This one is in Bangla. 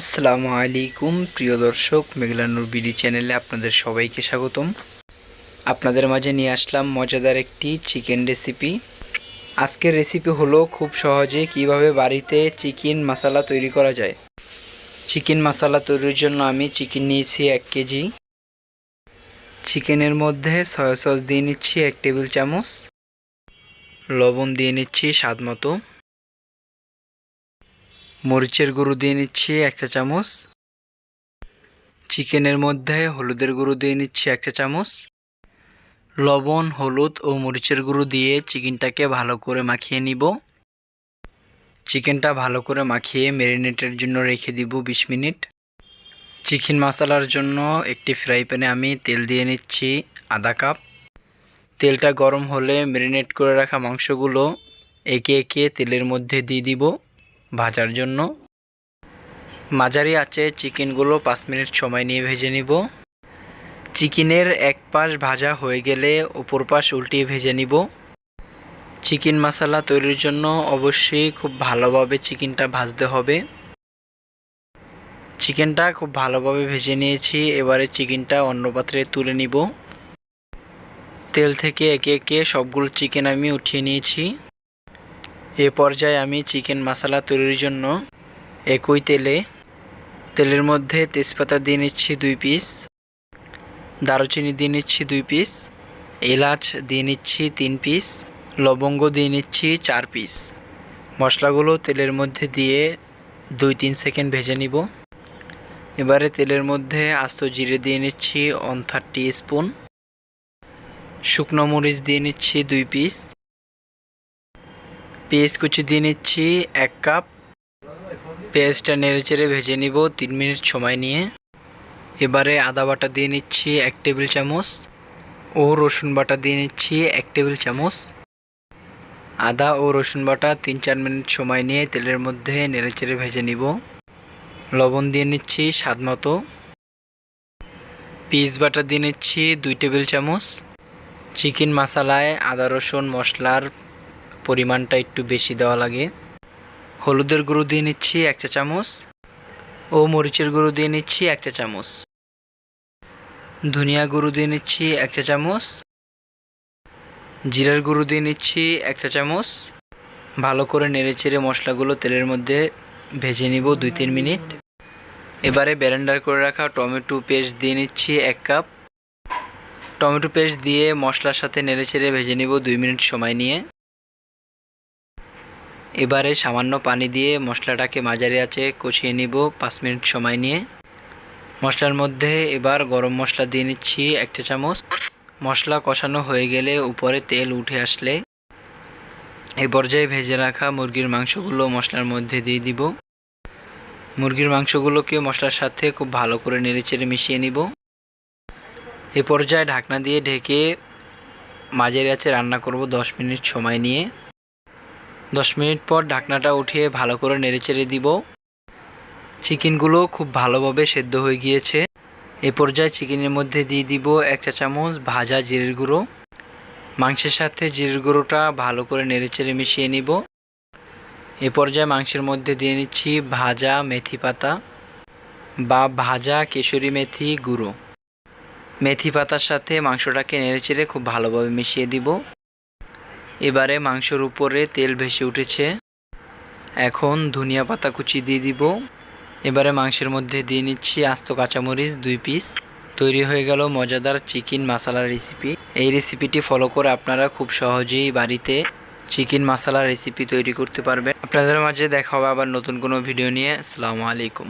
আসসালামু আলাইকুম, প্রিয় দর্শক মেঘলানুর বিডি চ্যানেলে আপনাদের সবাইকে স্বাগতম। আপনাদের মাঝে নিয়ে আসলাম মজাদার একটি চিকেন রেসিপি। আজকের রেসিপি হলো খুব সহজে কীভাবে বাড়িতে চিকেন মশলা তৈরি করা যায়। চিকেন মশলা তৈরির জন্য আমি চিকেন নিয়েছি এক কেজি। চিকেনের মধ্যে সয়া সস দিয়ে নিচ্ছি এক টেবিল চামচ। লবণ দিয়ে নিচ্ছি স্বাদ মতো। মরিচের গুঁড়ো দিয়ে নিচ্ছি এক চা চামচ। চিকেনের মধ্যে হলুদের গুঁড়ো দিয়ে নিচ্ছি এক চা চামচ। লবণ, হলুদ ও মরিচের গুঁড়ো দিয়ে চিকেনটাকে ভালো করে মাখিয়ে নিব। চিকেনটা ভালো করে মাখিয়ে ম্যারিনেটের জন্য রেখে দিব বিশ মিনিট। চিকেন মশলার জন্য একটি ফ্রাই প্যানে আমি তেল দিয়ে নিচ্ছি আধা কাপ। তেলটা গরম হলে ম্যারিনেট করে রাখা মাংসগুলো একে একে তেলের মধ্যে দিয়ে দিব। ভাজার জন্য। মাঝারি আছে চিকেনগুলো পাঁচ মিনিট সময় নিয়ে ভেজে নিব। চিকেনের এক পাশ ভাজা হয়ে গেলে অপর পাশ উল্টিয়ে ভেজে নিব। চিকেন মশলা তৈরির জন্য অবশ্যই খুব ভালোভাবে চিকেনটা ভাজতে হবে। চিকেনটা খুব ভালোভাবে ভেজে নিয়েছি, এবারে চিকেনটা অন্য পাত্রে তুলে নিব। তেল থেকে একে একে সবগুলো চিকেন আমি উঠিয়ে নিয়েছি। এ পর্যায়ে আমি চিকেন মশলা তৈরির জন্য একই তেলে, তেলের মধ্যে তেজপাতা দিয়ে নিচ্ছি দুই পিস, দারুচিনি দিয়ে নিচ্ছি দুই পিস, এলাচ দিয়ে নিচ্ছি তিন পিস, লবঙ্গ দিয়ে নিচ্ছি চার পিস। মশলাগুলো তেলের মধ্যে দিয়ে দুই তিন সেকেন্ড ভেজে নিব। এবারে তেলের মধ্যে আস্ত জিরে দিয়ে নিচ্ছি ওয়ান থার্টি স্পুন। শুকনো মরিচ দিয়ে নিচ্ছি দুই পিস। পেঁয়াজ কুচি দিয়ে নিচ্ছি, এক কাপ। পেঁয়াজটা নেড়ে চেড়ে ভেজে নিব, তিন মিনিট সময় নিয়ে। এবারে আদা বাটা দিয়ে নিচ্ছি এক টেবিল চামচ ও রসুন বাটা দিয়ে নিচ্ছি এক টেবিল চামচ। আদা ও রসুন বাটা তিন চার মিনিট সময় নিয়ে তেলের মধ্যে নেড়ে চেড়ে ভেজে নিব। লবণ দিয়ে নিচ্ছি স্বাদ মতো। পিস বাটা দিয়ে নিচ্ছি দুই টেবিল চামচ। চিকেন মশালায় আদা রসুন মশলার পরিমাণটা একটু বেশি দেওয়া লাগে। হলুদের গুঁড়ো দিয়ে নিচ্ছি এক চা চামচ ও মরিচের গুঁড়ো দিয়ে নিচ্ছি এক চা চামচ। ধনিয়া গুঁড়ো দিয়ে নিচ্ছি এক চা চামচ। জিরার গুঁড়ো দিয়ে নিচ্ছি এক চা চামচ। ভালো করে নেড়ে চেড়ে মশলাগুলো তেলের মধ্যে ভেজে নিব দুই তিন মিনিট। এবারে ব্যারেন্ডার করে রাখা টমেটো পেস্ট দিয়ে নিচ্ছি এক কাপ। টমেটো পেস্ট দিয়ে মশলার সাথে নেড়ে চেড়ে ভেজে নিব দুই মিনিট সময় নিয়ে। এবারে সামান্য পানি দিয়ে মশলাটাকে মাঝারি আছে কষিয়ে নিব পাঁচ মিনিট সময় নিয়ে। মশলার মধ্যে এবার গরম মশলা দিয়ে নিচ্ছি এক চা চামচ। মশলা কষানো হয়ে গেলে উপরে তেল উঠে আসলে এই পর্যায়ে ভেজে রাখা মুরগির মাংসগুলো মশলার মধ্যে দিয়ে দিব। মুরগির মাংসগুলোকে মশলার সাথে খুব ভালো করে নেড়েচেড়ে মিশিয়ে নিব। এ পর্যায়ে ঢাকনা দিয়ে ঢেকে মাঝের আছে রান্না করব দশ মিনিট সময় নিয়ে। দশ মিনিট পর ঢাকনাটা উঠিয়ে ভালো করে নেড়েচেড়ে দিব। চিকেনগুলো খুব ভালোভাবে সেদ্ধ হয়ে গিয়েছে। এ পর্যায়ে চিকেনের মধ্যে দিয়ে দিব এক চা চামচ ভাজা জিরের গুঁড়ো। মাংসের সাথে জিরের গুঁড়োটা ভালো করে নেড়েচেড়ে মিশিয়ে নিব। এ পর্যায়ে মাংসের মধ্যে দিয়ে নিচ্ছি ভাজা মেথি পাতা বা ভাজা কেশরি মেথি গুঁড়ো। মেথি পাতার সাথে মাংসটাকে নেড়েচেড়ে খুব ভালোভাবে মিশিয়ে দিব। এবারে মাংসর উপরে তেল ভেসে উঠেছে। এখন ধনিয়া পাতা কুচি দিয়ে দিব। এবারে মাংসের মধ্যে দিয়ে নিচ্ছি আস্ত কাঁচামরিচ দুই পিস। তৈরি হয়ে গেল মজাদার চিকেন মশলা রেসিপি। এই রেসিপিটি ফলো করে আপনারা খুব সহজেই বাড়িতে চিকেন মশলা রেসিপি তৈরি করতে পারবেন। আপনাদের মাঝে দেখা হবে আবার নতুন কোনো ভিডিও নিয়ে। আসসালামু আলাইকুম।